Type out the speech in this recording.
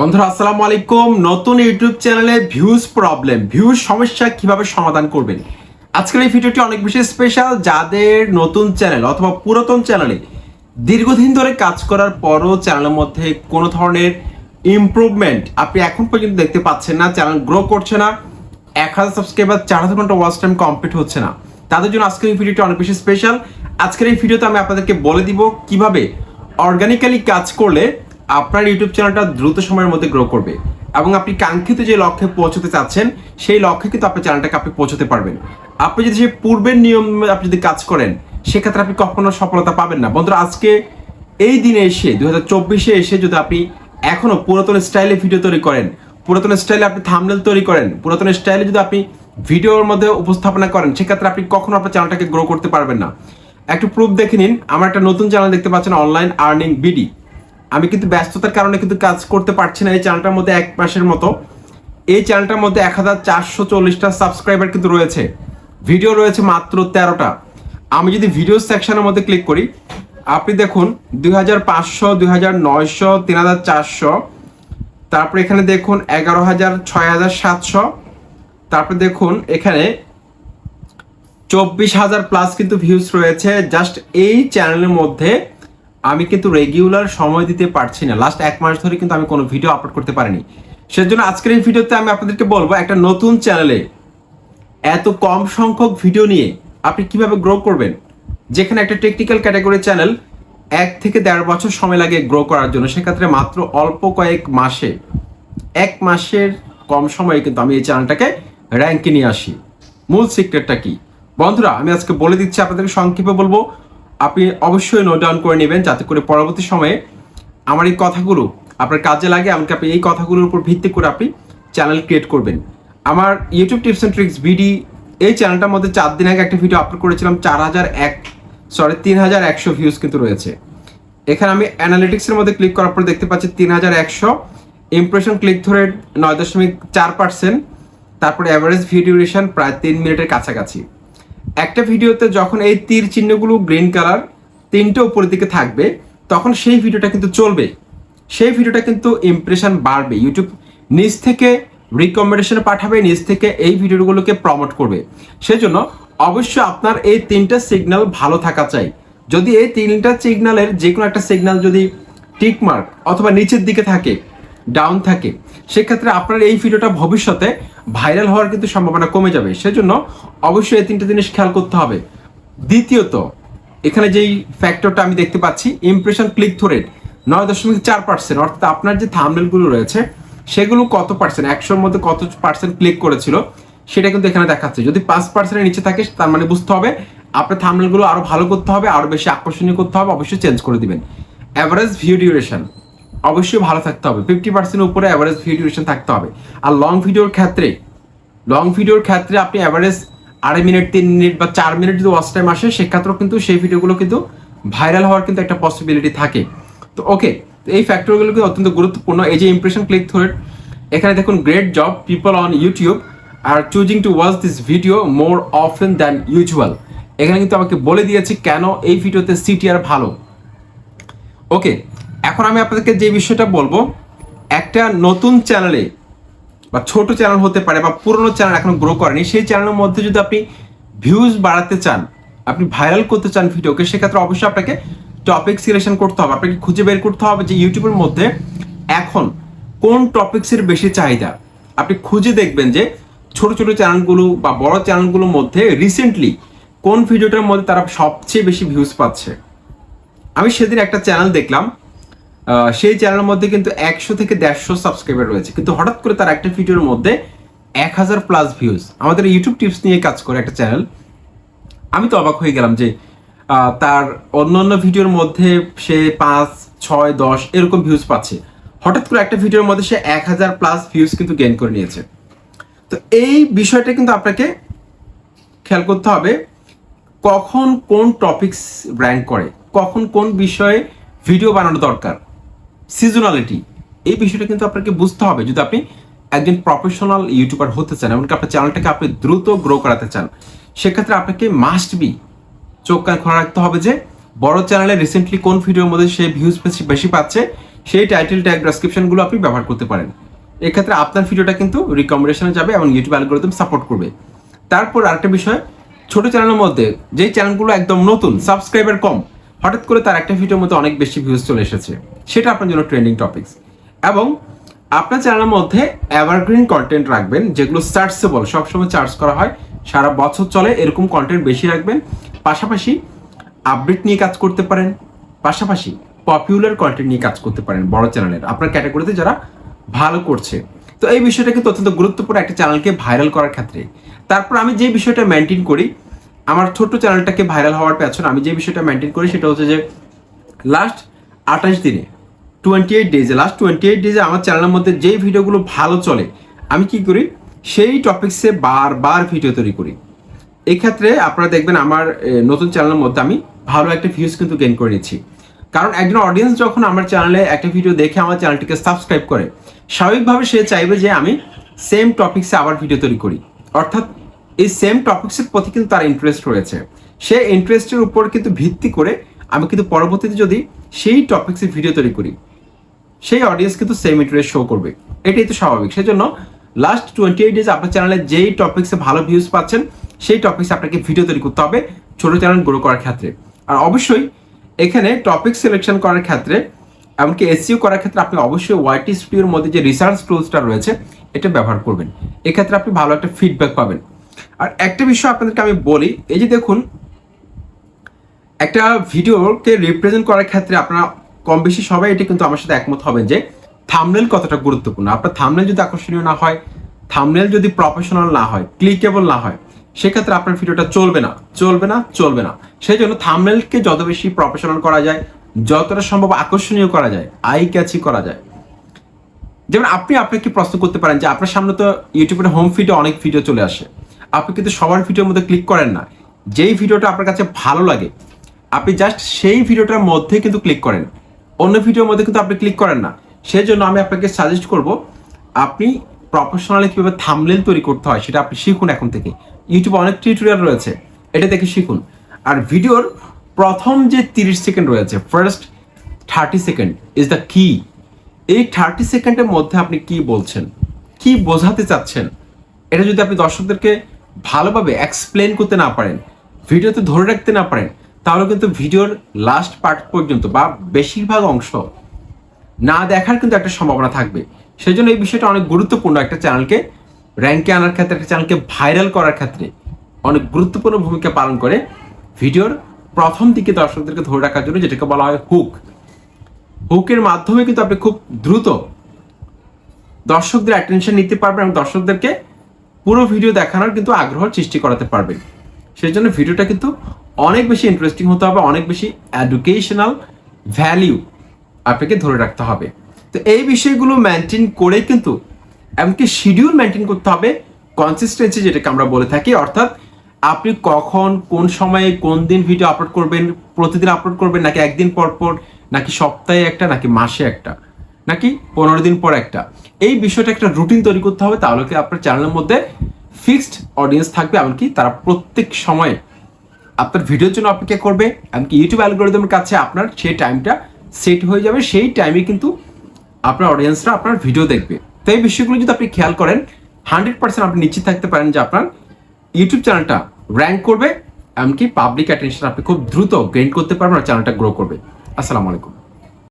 বন্ধুরা, আসসালামু আলাইকুম। নতুন ইউটিউব চ্যানেলে ভিউজ প্রবলেম। ভিউজ সমস্যা কীভাবে সমাধান করবেন? আজকের এই ভিডিওটি অনেক বেশি স্পেশাল যাদের নতুন চ্যানেল অথবা পুরাতন চ্যানেলে দীর্ঘদিন ধরে কাজ করার পরও চ্যানেলের মধ্যে কোনো ধরনের ইমপ্রুভমেন্ট আপনি এখন পর্যন্ত দেখতে পাচ্ছেন না, চ্যানেল গ্রো করছে না, এক হাজার সাবস্ক্রাইবার চার হাজার ঘণ্টা ওয়াচ টাইম কমপ্লিট হচ্ছে না। তাদের জন্য আজকের এই ভিডিওটি অনেক বেশি স্পেশাল আজকের এই ভিডিওতে আমি আপনাদেরকে বলে দিব কীভাবে অর্গানিক্যালি কাজ করলে আপনার ইউটিউব চ্যানেলটা দ্রুত সময়ের মধ্যে গ্রো করবে এবং আপনি কাঙ্ক্ষিত যে লক্ষ্যে পৌঁছতে চাচ্ছেন, সেই লক্ষ্যে কিন্তু আপনার চ্যানেলটাকে আপনি পৌঁছতে পারবেন। আপনি যদি সেই পূর্বের নিয়ম, আপনি যদি কাজ করেন, সেক্ষেত্রে আপনি কখনো সফলতা পাবেন না। বন্ধুরা, আজকে এই দিনে এসে দু হাজার চব্বিশে এসে যদি আপনি এখনও পুরাতন স্টাইলে ভিডিও তৈরি করেন, পুরাতন স্টাইলে আপনি থামনেল তৈরি করেন, পুরাতন স্টাইলে যদি আপনি ভিডিওর মধ্যে উপস্থাপনা করেন, সেক্ষেত্রে আপনি কখনো আপনার চ্যানেলটাকে গ্রো করতে পারবেন না। একটু প্রুফ দেখে নিন, আমার একটা নতুন চ্যানেল দেখতে পাচ্ছেন অনলাইন আর্নিং বিডি আমি কিন্তু ব্যস্ততার কারণে কিন্তু কাজ করতে পারছি না এই চ্যানেলটার মধ্যে এক মাসের মতো। এই চ্যানেলটার মধ্যে এক হাজার চারশো চল্লিশটা সাবস্ক্রাইবার কিন্তু রয়েছে। ভিডিও রয়েছে মাত্র তেরোটা। আমি যদি ভিডিও সেকশনের মধ্যে ক্লিক করি, আপনি দেখুন দুই হাজার পাঁচশো, দুই হাজার নয়শো, তিন হাজার চারশো, তারপরে এখানে দেখুন এগারো হাজার, ছয় হাজার সাতশো, তারপরে দেখুন এখানে চব্বিশ হাজার প্লাস কিন্তু ভিউজ রয়েছে। জাস্ট এই চ্যানেলের মধ্যে আমি কিন্তু রেগুলার সময় দিতে পারছি না। লাস্ট এক মাস ধরে কিন্তু আমি কোনো ভিডিও আপলোড করতে পারিনি। সেজন্য আজকের এই ভিডিওতে আমি আপনাদেরকে বলব, একটা নতুন চ্যানেলে এত কম সংখ্যক ভিডিও নিয়ে আপনি কীভাবে গ্রো করবেন? যেখানে একটা টেকনিক্যাল ক্যাটাগরি চ্যানেল এক থেকে দেড় বছর সময় লাগে গ্রো করার জন্য। সেক্ষেত্রে মাত্র অল্প কয়েক মাসে, এক মাসের কম সময়ে কিন্তু আমি এই চ্যানেলটাকে র্যাঙ্কে নিয়ে আসি। মূল সিক্রেটটা কি? বন্ধুরা, আমি আজকে বলে দিচ্ছি, আপনাদেরকে সংক্ষেপে বলব আপনি অবশ্যই নোট ডাউন করে নেবেন যাতে করে পরবর্তী সময়ে আমার এই কথাগুলো আপনার কাজে লাগে, এমনকি আপনি এই কথাগুলোর উপর ভিত্তি করে আপনি চ্যানেল ক্রিয়েট করবেন। আমার YouTube tips and tricks BD এই চ্যানেলটার মধ্যে চার দিন আগে একটা ভিডিও আপলোড করেছিলাম, চার হাজার এক সরি তিন হাজার একশো ভিউজ কিন্তু রয়েছে। এখানে আমি অ্যানালিটিক্সের মধ্যে ক্লিক করার পর দেখতে পাচ্ছি তিন হাজার একশো। ইমপ্রেশন ক্লিক ধরে নয় দশমিক চার পার্সেন্ট তারপরে অ্যাভারেজ ভিডিও ডিউরেশন প্রায় তিন মিনিটের কাছাকাছি। একটা ভিডিওতে যখন এই তীর চিহ্নগুলো গ্রিন কালার তিনটে উপরের দিকে থাকবে, তখন সেই ভিডিওটা কিন্তু চলবে। সেই ভিডিওটা কিন্তু ইমপ্রেশন বাড়বে। ইউটিউব নিজ থেকে রিকমেন্ডেশন পাঠাবে নিজ থেকে এই ভিডিওগুলোকে প্রমোট করবে। সেজন্য অবশ্যই আপনার এই তিনটা সিগন্যাল ভালো থাকা চাই। যদি এই তিনটা সিগন্যালের যে কোনো একটা সিগন্যাল যদি টিক মার্ক অথবা নিচের দিকে থাকে ডাউন থাকে সেক্ষেত্রে আপনার এই ভিডিওটা ভবিষ্যতে ভাইরাল হওয়ার কিন্তু সম্ভাবনা কমে যাবে। সেজন্য অবশ্যই এই তিনটা জিনিস খেয়াল করতে হবে। দ্বিতীয়ত, এখানে যেই ফ্যাক্টরটা আমি দেখতে পাচ্ছি ইমপ্রেশন ক্লিক থ্রু রেট নয় দশমিক চার পার্সেন্ট অর্থাৎ আপনার যে থামনেলগুলো রয়েছে, সেগুলো কত পার্সেন্ট একশোর মধ্যে কত পার্সেন্ট ক্লিক করেছিল, সেটা কিন্তু এখানে দেখাচ্ছে। যদি পাঁচ পার্সেন্টের নিচে থাকে, তার মানে বুঝতে হবে আপনার থামনেলগুলো আরও ভালো করতে হবে, আরও বেশি আকর্ষণীয় করতে হবে, অবশ্যই চেঞ্জ করে দিবেন। অ্যাভারেজ ভিউ ডিউরেশন অবশ্যই ভালো থাকতে হবে। ফিফটি পার্সেন্ট উপরে অ্যাভারেজ ভিউ ডিউরেশন থাকতে হবে। আর লং ভিডিওর ক্ষেত্রে লং ভিডিওর ক্ষেত্রে আপনি অ্যাভারেজ আড়াই মিনিট তিন মিনিট বা চার মিনিট যদি ওয়াচ টাইম আসে, সেক্ষেত্রেও কিন্তু সেই ভিডিওগুলো কিন্তু ভাইরাল হওয়ার কিন্তু একটা পসিবিলিটি থাকে। তো ওকে তো এই ফ্যাক্টরগুলো কিন্তু অত্যন্ত গুরুত্বপূর্ণ। এই যে ইমপ্রেশন ক্লিক থ্রু এখানে দেখুন great job people on YouTube R choosing to watch this video more often than usual এখানে কিন্তু আমাকে বলে দিয়েছে কেন এই ভিডিওতে সিটিআর ভালো। ওকে এখন আমি আপনাদেরকে যে বিষয়টা বলব, একটা নতুন চ্যানেলে বা ছোট চ্যানেল হতে পারে বা পুরনো চ্যানেল এখন গ্রো করেনি, সেই চ্যানেলের মধ্যে যদি আপনি ভিউজ বাড়াতে চান, আপনি ভাইরাল করতে চান ভিডিওকে সেক্ষেত্রে অবশ্যই আপনাকে টপিক সিলেকশন করতে হবে। আপনাকে খুঁজে বের করতে হবে যে ইউটিউবের মধ্যে এখন কোন টপিক্সের বেশি চাহিদা। আপনি খুঁজে দেখবেন যে ছোট ছোট চ্যানেলগুলো বা বড় চ্যানেলগুলোর মধ্যে রিসেন্টলি কোন ভিডিওটার মধ্যে তারা সবচেয়ে বেশি ভিউজ পাচ্ছে। আমি সেদিন একটা চ্যানেল দেখলাম সেই চ্যানেলের মধ্যে কিন্তু একশো থেকে দেড়শো সাবস্ক্রাইবার রয়েছে। কিন্তু হঠাৎ করে তার একটা ভিডিওর মধ্যে এক হাজার প্লাস ভিউজ আমাদের ইউটিউব টিপস নিয়ে কাজ করে একটা চ্যানেল আমি তো অবাক হয়ে গেলাম যে তার অন্য অন্য ভিডিওর মধ্যে সে পাঁচ, ছয়, দশ এরকম ভিউজ পাচ্ছে। হঠাৎ করে একটা ভিডিওর মধ্যে সে এক হাজার প্লাস ভিউজ কিন্তু গেইন করে নিয়েছে। তো এই বিষয়টা কিন্তু আপনাকে খেয়াল করতে হবে, কখন কোন টপিকস র্যাঙ্ক করে, কখন কোন বিষয়ে ভিডিও বানানো দরকার। সিজনালিটি এই বিষয়টা কিন্তু আপনাকে বুঝতে হবে যদি আপনি একজন প্রফেশনাল ইউটিউবার হতে চান, এমনকি আপনার চ্যানেলটাকে আপনি দ্রুত গ্রো করাতে চান, সেক্ষেত্রে আপনাকে মাস্ট বি চোখ কান খোলা রাখতে হবে যে বড় চ্যানেলে রিসেন্টলি কোন ভিডিওর মধ্যে সে ভিউজ বেশি পাচ্ছে, সেই টাইটেল ট্যাগ ডেসক্রিপশনগুলো আপনি ব্যবহার করতে পারেন। এক্ষেত্রে আপনার ভিডিওটা কিন্তু রিকমেন্ডেশনে যাবে এবং ইউটিউব অ্যালগোরিদম সাপোর্ট করবে। তারপর আরেকটা বিষয়, ছোট চ্যানেলের মধ্যে যেই চ্যানেলগুলো একদম নতুন সাবস্ক্রাইবার কম হঠাৎ করে তার একটা ভিডিওর মধ্যে অনেক বেশি ভিউজ চলে এসেছে। সেটা আপনার জন্য ট্রেন্ডিং টপিকস এবং আপনার চ্যানেলের মধ্যে এভারগ্রিন কন্টেন্ট রাখবেন, যেগুলো সার্চেবল সবসময় চার্জ করা হয়। সারা বছর চলে এরকম কন্টেন্ট বেশি রাখবেন। পাশাপাশি আপডেট নিয়ে কাজ করতে পারেন। পাশাপাশি পপুলার কন্টেন্ট নিয়ে কাজ করতে পারেন বড় চ্যানেলের আপনার ক্যাটাগরিতে যারা ভালো করছে। তো এই বিষয়টা কিন্তু অত্যন্ত গুরুত্বপূর্ণ একটা চ্যানেলকে ভাইরাল করার ক্ষেত্রে। তারপর আমি যে বিষয়টা মেনটেন করি আমার ছোট্ট চ্যানেলটাকে ভাইরাল হওয়ার পেছনে আমি যে বিষয়টা মেনটেন করি সেটা হচ্ছে যে লাস্ট আঠাশ দিনে টোয়েন্টি এইট ডেজে লাস্ট টোয়েন্টি এইট ডেজে আমার চ্যানেলের মধ্যে যেই ভিডিওগুলো ভালো চলে, আমি কি করি? সেই টপিক্সে বারবার ভিডিও তৈরি করি। এক্ষেত্রে আপনারা দেখবেন আমার নতুন চ্যানেলের মধ্যে আমি ভালো একটা ভিউজ কিন্তু গেইন করে নিচ্ছি। কারণ একজন অডিয়েন্স যখন আমার চ্যানেলে একটা ভিডিও দেখে আমার চ্যানেলটিকে সাবস্ক্রাইব করে, স্বাভাবিকভাবে সে চাইবে যে আমি সেম টপিক্সে আবার ভিডিও তৈরি করি। অর্থাৎ এই সেম টপিক্সের প্রতি কিন্তু তার ইন্টারেস্ট রয়েছে। সে ইন্টারেস্টের উপর কিন্তু ভিত্তি করে আমি কিন্তু পরবর্তীতে যদি সেই টপিক্সে ভিডিও তৈরি করি, সেই অডিয়েন্স কিন্তু সেম ইন্টারেস্ট শো করবে। এটাই তো স্বাভাবিক। সেজন্য লাস্ট টোয়েন্টি এইট ডেজ আপনার চ্যানেলে যেই টপিক্সে ভালো ভিউজ পাচ্ছেন, সেই টপিক্সে আপনাকে ভিডিও তৈরি করতে হবে ছোট চ্যানেল গ্রো করার ক্ষেত্রে। আর অবশ্যই এখানে টপিক সিলেকশন করার ক্ষেত্রে এমনকি এসইও করার ক্ষেত্রে আপনি অবশ্যই ওয়াইটি স্টুডিওর মধ্যে যে রিসার্চ টুলসটা রয়েছে, এটা ব্যবহার করবেন। এক্ষেত্রে আপনি ভালো একটা ফিডব্যাক পাবেন। আর একটা বিষয় আপনাদেরকে আমি বলি, এই যে দেখুন, একটা ভিডিওকে রিপ্রেজেন্ট করার ক্ষেত্রে আপনারা কম বেশি সবাই এটা কিন্তু আমার সাথে একমত হবেন যে থামনেল কতটা গুরুত্বপূর্ণ। আপনার থামনেল যদি আকর্ষণীয় না হয় থামনেল যদি প্রফেশনাল না হয় ক্লিকেবল না হয়, সেক্ষেত্রে আপনার ভিডিওটা চলবে না চলবে না চলবে না। সেই জন্য থামনেলকে যত বেশি প্রফেশনাল করা যায়, যতটা সম্ভব আকর্ষণীয় করা যায় আই ক্যাচি করা যায়। যেমন আপনি আপনাকে প্রশ্ন করতে পারেন যে আপনার সামনে তো ইউটিউবের হোম ফিডে অনেক ভিডিও চলে আসে। আপনি কিন্তু সবার ভিডিওর মধ্যে ক্লিক করেন না। যেই ভিডিওটা আপনার কাছে ভালো লাগে, আপনি জাস্ট সেই ভিডিওটার মধ্যে কিন্তু ক্লিক করেন। অন্য ভিডিওর মধ্যে কিন্তু আপনি ক্লিক করেন না। সেই জন্য আমি আপনাকে সাজেস্ট করব, আপনি প্রফেশনালি কীভাবে থামলেল তৈরি করতে হয় সেটা আপনি শিখুন এখন থেকে। ইউটিউবে অনেক টিউটোরিয়াল রয়েছে, এটা দেখে শিখুন। আর ভিডিওর প্রথম যে তিরিশ সেকেন্ড রয়েছে first thirty second is the কি এই থার্টি সেকেন্ডের মধ্যে আপনি কি বলছেন? কি বোঝাতে চাচ্ছেন? এটা যদি আপনি দর্শকদেরকে ভালোভাবে এক্সপ্লেন করতে না পারেন, ভিডিওতে ধরে রাখতে না পারেন, তাহলে কিন্তু ভিডিওর লাস্ট পার্ট পর্যন্ত বা বেশিরভাগ অংশ না দেখার কিন্তু একটা সম্ভাবনা থাকবে। সেই জন্য এই বিষয়টা অনেক গুরুত্বপূর্ণ একটা চ্যানেলকে র্যাঙ্কে আনার ক্ষেত্রে, একটা চ্যানেলকে ভাইরাল করার ক্ষেত্রে অনেক গুরুত্বপূর্ণ ভূমিকা পালন করে ভিডিওর প্রথম দিকে দর্শকদেরকে ধরে রাখার জন্য যেটাকে বলা হয় হুক হুকের মাধ্যমে কিন্তু আপনি খুব দ্রুত দর্শকদের অ্যাটেনশন নিতে পারবেন এবং দর্শকদেরকে পুরো ভিডিও দেখানোর কিন্তু আগ্রহ সৃষ্টি করাতে পারবেন সেই জন্য ভিডিওটা কিন্তু অনেক বেশি ইন্টারেস্টিং হতে হবে, অনেক বেশি এডুকেশনাল ভ্যালিউ আপনাকে ধরে রাখতে হবে। তো এই বিষয়গুলো মেনটেন করেই কিন্তু, এমনকি শিডিউল মেনটেন করতে হবে কনসিস্টেন্সি যেটাকে আমরা বলে থাকি, অর্থাৎ আপনি কখন, কোন সময়ে, কোন দিন ভিডিও আপলোড করবেন, প্রতিদিন আপলোড করবেন, নাকি একদিন পর পর, নাকি সপ্তাহে একটা, নাকি মাসে একটা। নাকি পনেরো দিন পর একটা? এই বিষয়টা একটা রুটিন তৈরি করতে হবে, তাহলে কি আপনার চ্যানেলের মধ্যে ফিক্সড অডিয়েন্স থাকবে, এমনকি তারা প্রত্যেক সময়ে আপনার ভিডিওর জন্য অপেক্ষা করবে, এমনকি ইউটিউব অ্যালগোরিদমের কাছে আপনার সেই টাইমটা সেট হয়ে যাবে, সেই টাইমে কিন্তু আপনার অডিয়েন্সরা আপনার ভিডিও দেখবে। তো এই বিষয়গুলো যদি আপনি খেয়াল করেন হান্ড্রেড পার্সেন্ট আপনি নিশ্চিত থাকতে পারেন যে আপনার ইউটিউব চ্যানেলটা র্যাঙ্ক করবে, এমনকি পাবলিক অ্যাটেনশন আপনি খুব দ্রুত গেইন করতে পারবেন আর চ্যানেলটা গ্রো করবে। আসসালামু আলাইকুম।